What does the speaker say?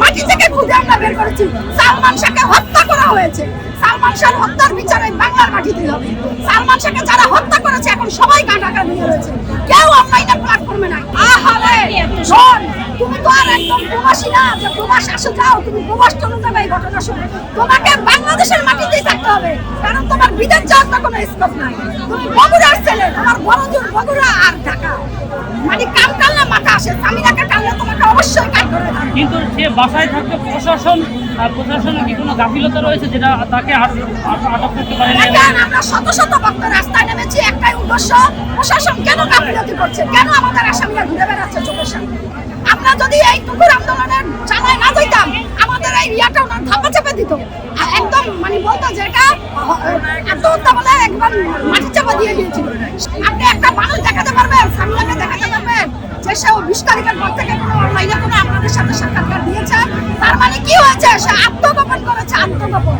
মাটি থেকে খুঁজে আমরা বের করেছি। সালমান শাহকে হত্যা করা হয়েছে। সালমান শাহ হত্যার বিচারে বাংলার মাটিতে হবে। সালমান শাহকে যারা হত্যা করেছে, এখন সবাই কাটাকা নিয়ে রয়েছে। কেউ অনলাইনে প্ল্যাটফর্মে নাই আহারে, শোন, তুমি তো আর একদম প্রবাসী না। যে প্রবাস আসে, যাও, তুমি প্রবাস চলে যাবে এই ঘটনা শুনে। তোমাকে বাংলাদেশের মাটিতেই থাকতে হবে। কারণ তোমার বিদেশ যাওয়ার তো কোনো স্কোপ নাই। তুমি বগুড়ার ছেলে, তোমার বড় জোর বগুড়া আর ঢাকা। মানে কাম টানলে মাথা আসে সামিনাকে কিন্তু সে বাসায় থাকতে প্রশাসন প্রশাসনের কি কোনো গাফিলতা রয়েছে যেটা তাকে আট- আট- আটক করতে দেখেন আমরা শত শত ভক্ত রাস্তায় নেমেছি, একটাই উদ্দেশ্য, প্রশাসন কেন গাফিলতি করছে? কেন আমাদের আসামিরা ঘুরে বেড়াচ্ছে চোখের সামনে? আমরা যদি এই টুকুর আন্দোলনের চালায় না যেতাম আমাদের এই ইয়াটা ওনার ধাপা চেপে দিত। একদম মানে বলতো যে এটা আত্মহত্যা বলে একবার মাটি চাপা দিয়ে দিয়েছিল। পারবেন যে সে বিশ তারিখের পর থেকে কোনো অনলাইনে কোনো আপনাদের সাথে সাক্ষাৎকার দিয়েছে? তার মানে কি হয়েছে? সে আত্মগোপন করেছে, আত্মগোপন।